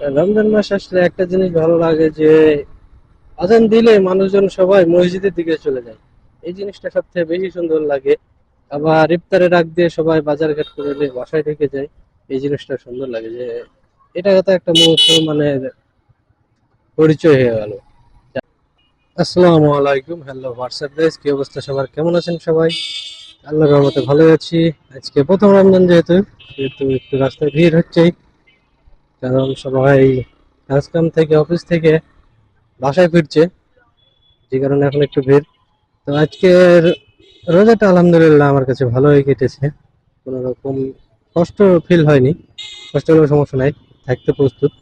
রমজান মাস আসলে একটা জিনিস ভালো লাগে যে আজান দিলে মানুষজন সবাই মসজিদের দিকে চলে যায়। এই জিনিসটা সবথেকে বেশি সুন্দর লাগে। আবার ইফতারের আগ দিয়ে সবাই বাজার ঘাট করে বাসায় ঢুকে যায়। এই জিনিসটা সুন্দর লাগে যে এটা তো একটা মানে পরিচয় হয়ে গেল। আসসালামু আলাইকুম, হ্যালো, হোয়াটসঅ্যাপ গাইস, কি অবস্থা সবার? কেমন আছেন সবাই? আল্লাহর রহমতে ভালো আছি। আজকে প্রথম রমজান যেহেতু যেহেতু একটু রাস্তায় ভিড় হচ্ছেই। কারণ সবাই কাজ কাম থেকে অফিস থেকে বাসায় ফিরছে, যে কারণে এখন একটু ভিড়। তো আজকের রোজাটা আলহামদুলিল্লাহ আমার কাছে ভালোই কেটেছে। কোনো রকম কষ্ট ফিল হয়নি, কষ্ট হলেও সমস্যা নাই, থাকতে প্রস্তুত।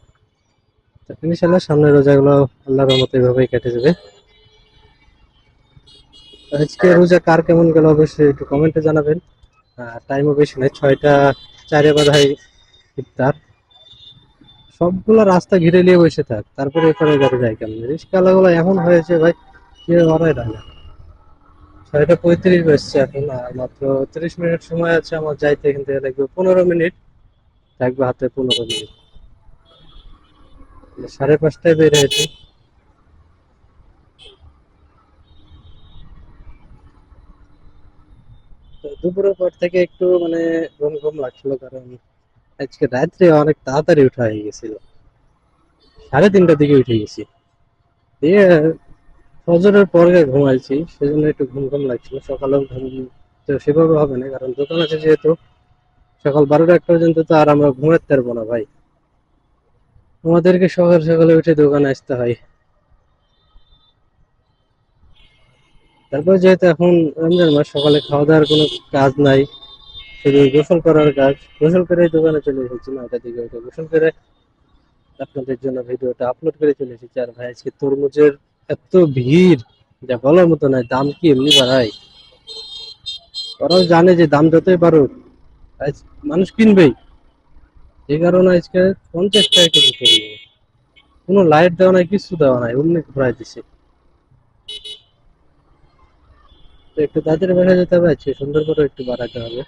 ইনশাল্লাহ সামনের রোজাগুলো আল্লাহর রহমতে এভাবেই কেটে যাবে। আজকে রোজা কার কেমন গেল অবশ্যই একটু কমেন্টে জানাবেন। টাইমও বেশি নাই ছয়টা, চারে বাধাই ইফতার। সবগুলো রাস্তা ঘিরে নিয়ে বসে থাক, তারপরে এখানে যাতে যায় কেমন? রিক্সাওয়ালাগুলো এমন হয়েছে ভাই কে বাড়ায় না ছয়টা পঁয়ত্রিশ বাজছে এখন, আর মাত্র তিরিশ মিনিট সময় আছে আমার যাইতে এখান থেকে লাগবে পনেরো মিনিট থাকবে হাতে পনেরো মিনিট। সাড়ে পাঁচটায় বের হয়েছে। দুপুরের পর থেকে একটু মানে ঘুম ঘুম লাগছিল, কারণ আজকে রাত্রে অনেক তাড়াতাড়ি উঠা হয়ে গেছিল। সাড়ে তিনটার দিকে উঠে গেছি। দিয়ে, ফজরের পরে ঘুমাইছি, সেজন্য একটু ঘুম ঘুম লাগছিল। সকালেও ঘুম তো সেভাবে হবে না, কারণ দোকান আছে যেহেতু। সকাল বারোটা একটা পর্যন্ত তো আর আমরা ঘুমাতে পারব না ভাই। আমাদেরকে সকাল সকালে উঠে দোকানে আসতে হয়। তারপর যেহেতু এখন রমজান মাস, সকালে খাওয়া দাওয়ার কোনো কাজ নাই। শুধু গোসল করার কাজ, গোসল করে দোকানে চলে এসেছি নয়টা দিকে গোসল করে আপনাদের জন্য ভিডিওটা আপলোড করে চলে এসেছি। আর ভাই, আজকে তরমুজের এত ভিড়, যা বলার মতো নয়, দাম কি এমনি বাড়ায়? ওরাও জানে যে দাম যতই বাড়ুক মানুষ কিনবেই। এই কারণে আজকে পঞ্চাশ টাকা কেজি করে কোনো লাইট দেওয়া নাই, কিছু দেওয়া নাই অমনি ঘুরাই দিছে। একটু তাদের বেড়ে যেতে হবে সুন্দর করে একটু বাড়াতে হবে।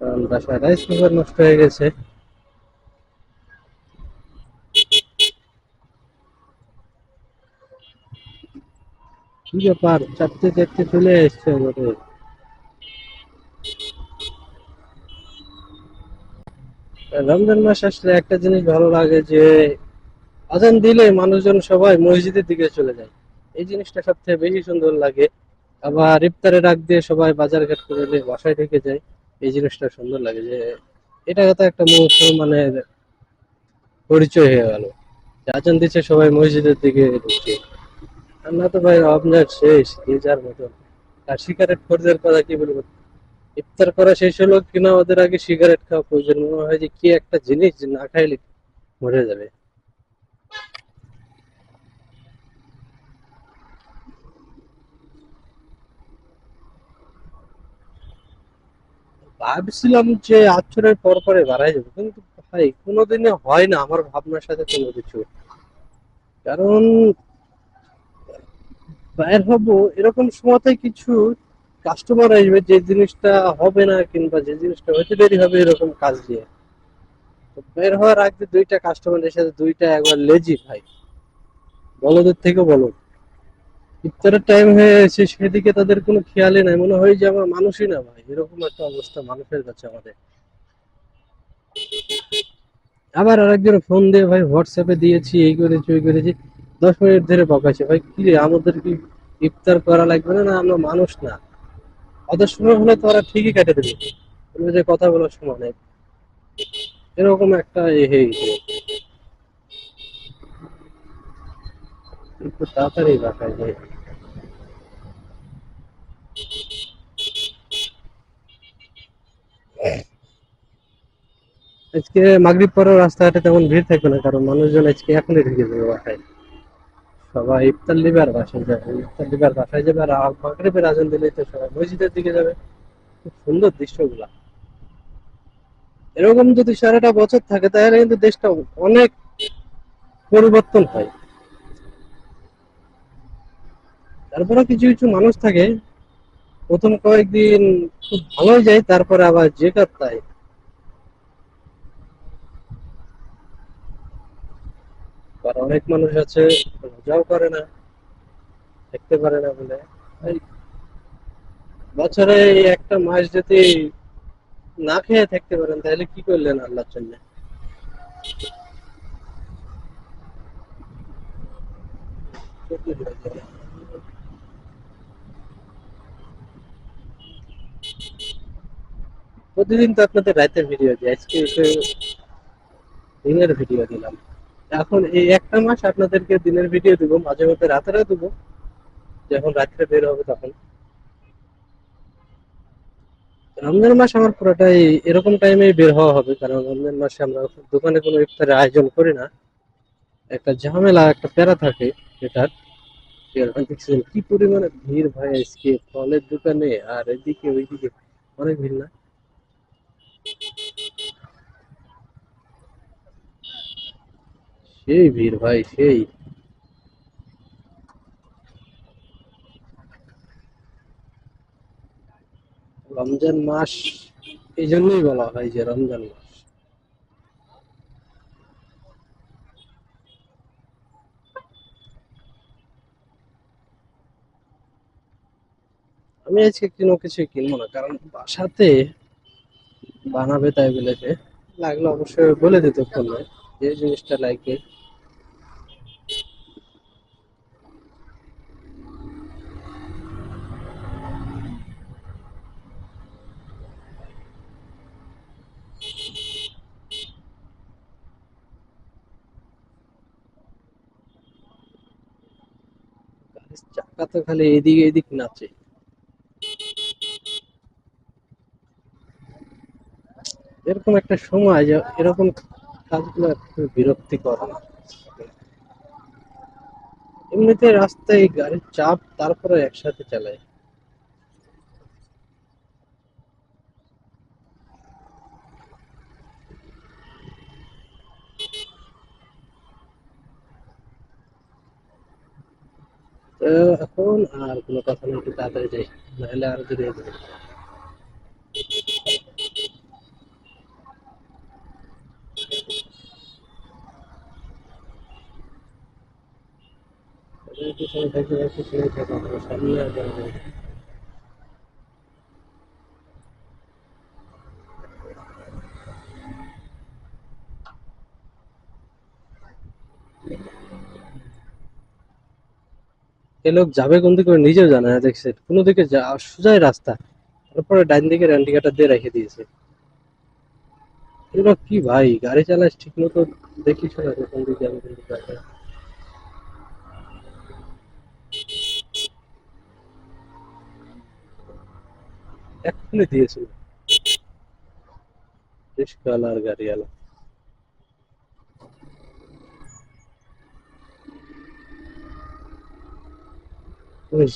কারণ বাসায় রাইস কুকার নষ্ট হয়ে গেছে। কি ব্যাপার? চলে এসছে আমাদের। রমজান মাস আসলে একটা জিনিস ভালো লাগে যে, আজান দিলে মানুষজন সবাই মসজিদের দিকে চলে যায়। এই জিনিসটা সবথেকে বেশি সুন্দর লাগে। আবার ইফতারের আগ দিয়ে সবাই বাজার ঘাট করে বাসায় ঢুকে যায়। এই জিনিসটা সুন্দর লাগে যে এটা তো একটা মানে পরিচয় হয়ে গেল। যে আজান দিচ্ছে সবাই মসজিদের দিকে ঢুকছে। আর না তো ভাই রমজান শেষ যে যার মতন আর সিগারেট খোরদের কথা কি বলব? ইফতার করা শেষ হলো কিনা ওদের আগে সিগারেট খাওয়া প্রয়োজন। মনে হয় যে কি একটা জিনিস না খাইলে মরে যাবে। ভাবছিলাম যে আচরের পর পরে বাড়াই যাবে কিন্তু ভাই কোনোদিনে হয় না আমার ভাবনার সাথে কোনো কিছু। কারণ বাইর হব এরকম সময়তে কিছু কাস্টমার আসবে, যে জিনিসটা হবে না কিংবা যে জিনিসটা হতে দেরি হবে এরকম কাজ দিয়ে। তো বের হওয়ার আগে দুইটা কাস্টমার এসে দুইটা একবার লেজি ভাই। বলদের থেকে বলো। ইফতারের টাইম হয়ে এসে সেদিকে তাদের কোনো খেয়ালই নাই। মনে হয় যে আমার মানুষই না ভাই। এরকম একটা অবস্থা মানুষের কাছে আমাদের। আবার আরেকজন ফোন দিয়ে ভাই হোয়াটসঅ্যাপে দিয়েছি, এই করেছি, ওই করেছি। দশ মিনিট ধরে বকাছে ভাই, কি রে, আমাদের কি ইফতার করা লাগবে না? না, আমরা মানুষ না। ওদের সময় হলে তো ওরা ঠিকই কেটে দেবে। বলবে যে কথা বলার সময় নেই। এরকম একটা এ হয়ে গেছে। একটু তাড়াতাড়ি বাঁকায় যায় আজকে মাগরিব পরেও রাস্তাঘাটে তেমন ভিড় থাকবে না, কারণ মানুষজন আজকে এখনই ঢুকে যাবে বাসায়। সবাই ইফতার লিবার বাসায় যাবে, ইফতার লিবার বাসায় যাবে আর মাগরিবের আজান দিলেই তো সবাই মসজিদের দিকে যাবে। খুব সুন্দর দৃশ্যগুলা। এরকম যদি সারাটা বছর থাকে, তাহলে কিন্তু দেশটা অনেক পরিবর্তন হয়। তারপরে কিছু কিছু মানুষ থাকে প্রথম কয়েকদিন খুব ভালোই যায়, তারপরে আবার যে কার তাই অনেক মানুষ আছে রোজাও করে না, দেখতে পারে না বলে। বছরে একটা মাস যদি না খেয়ে থাকতে পারেন, তাহলে কি করলেন আল্লাহর জন্য? প্রতিদিন তো আপনাদের রাতের ভিডিও দিই আজকে দিনের ভিডিও দিলাম। এখন এই একটা মাস আপনাদেরকে দিনের ভিডিও দিব, মাঝে মধ্যে রাতেরও দিব, যখন রাত্রে বের হবে তখন। রমজান মাস আমার পুরোটাই এরকম টাইমে বের হওয়া হবে, কারণ রমজান মাসে আমরা দোকানে কোনো ইফতারের আয়োজন করি না। একটা ঝামেলা, একটা প্যারা থাকে এটার। কি পরিমাণে ভিড় ভাই আজকে, ফলের দোকানে আর এদিকে ওইদিকে, অনেক ভিড় না? সেই ভিড় ভাই, সেই। রমজান মাস, এই জন্যই বলা হয় যে রমজান মাস। আমি আজকে কোনো কিছু কিনবো না, কারণ বাসাতে বানাবে তাই বলেছে লাগলে অবশ্যই বলে দিত ফোনে। যে জিনিসটা লাগবে চাকা তো খালি এদিক এদিক নাচে। এরকম একটা সময় এরকম কাজগুলো একটু বিরক্তিকর। এমনিতে রাস্তায় গাড়ির চাপ তারপরে একসাথে চালায় এখন আর কোনো কথা নেই তাড়াতাড়ি যাই, নাহলে আর হবে। এ লোক যাবে কোন দিকে নিজেও জানে না, দেখছে। কোনো দিকে সোজাই রাস্তা। তারপরে ডাইন দিকে ইন্ডিকেটার দিয়ে রেখে দিয়েছে। এগুলো কি ভাই, গাড়ি চালাস ঠিক মতো, দেখিস না কোন দিকে যাবে, কোন দিকে যাবে না। এক্ষুনি দিয়েছিল। গাড়িওয়ালা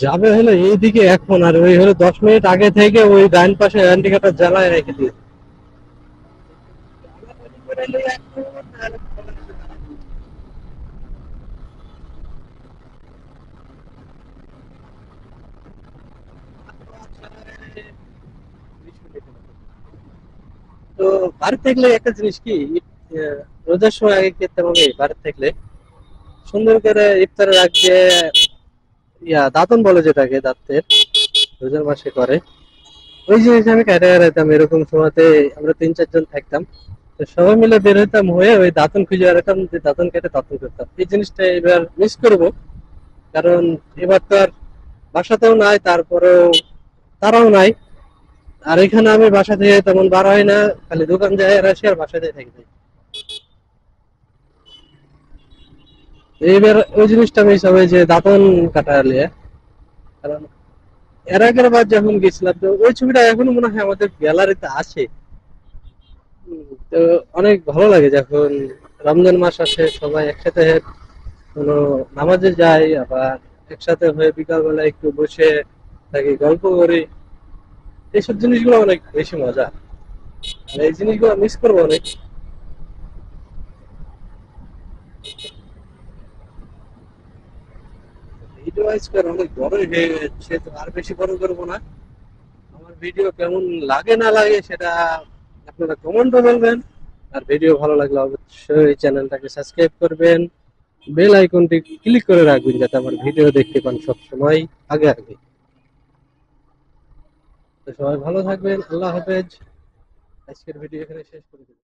যাবে হলো এইদিকে এখন, আর ওই হলো দশ মিনিট আগে থেকে ওই ডাইন পাশে ইন্ডিকেটার জ্বালায় রেখে দিয়ে তো বাড়ি থাকলে একটা জিনিস কি রোজার সময় আগে খেতে হবে বাড়ি থাকলে? সুন্দর করে ইফতারের আগে, ইয়া, দাঁতন বলে যেটাকে, দাঁতের, রোজার মাসে করে। ওই জিনিস আমি কেটে বেড়াইতাম এরকম সময়তে, আমরা তিন চারজন থাকতাম। তো সবাই মিলে বের হইতাম হয়ে ওই দাঁতন খুঁজে বেড়াতাম যে দাঁতন কেটে দাঁতন করতাম। এই জিনিসটা এবার মিস করব। কারণ এবার তো আর বাসাতেও নাই, তারপরেও তারাও নাই। আর এখানে আমি বাসা থেকে তেমন বার হয় না, খালি দোকান যায় আর আসি আর বাসাতে থাকি যাই এইবার ওই জিনিসটা মিস হবে যে দাঁতন কাটালে কারণ এর আগের বার যখন গেছিলাম, তো ওই ছবিটা এখনও মনে হয় আমাদের গ্যালারিতে আছে। তো অনেক ভালো লাগে যখন রমজান মাস আসে, সবাই একসাথে কোনো নামাজে যাই আবার একসাথে হয়ে বিকালবেলা একটু বসে থাকি, গল্প করি। এইসব জিনিসগুলো অনেক বেশি মজা। আর এই জিনিসগুলো মিস করব অনেক। আর বেশি বড় করব না। আমার ভিডিও কেমন লাগে না লাগে সেটা আপনারা বলবেন। আর ভিডিও ভালো লাগলে অবশ্যই চ্যানেলটাকে সাবস্ক্রাইব করবেন। বেল আইকনটি ক্লিক করে রাখবেন যাতে আমার ভিডিও দেখতে পান সব সময় আগে আগে। সবাই ভালো থাকবেন আল্লাহ হাফেজ। আজকের ভিডিও এখানে শেষ করে দিলাম।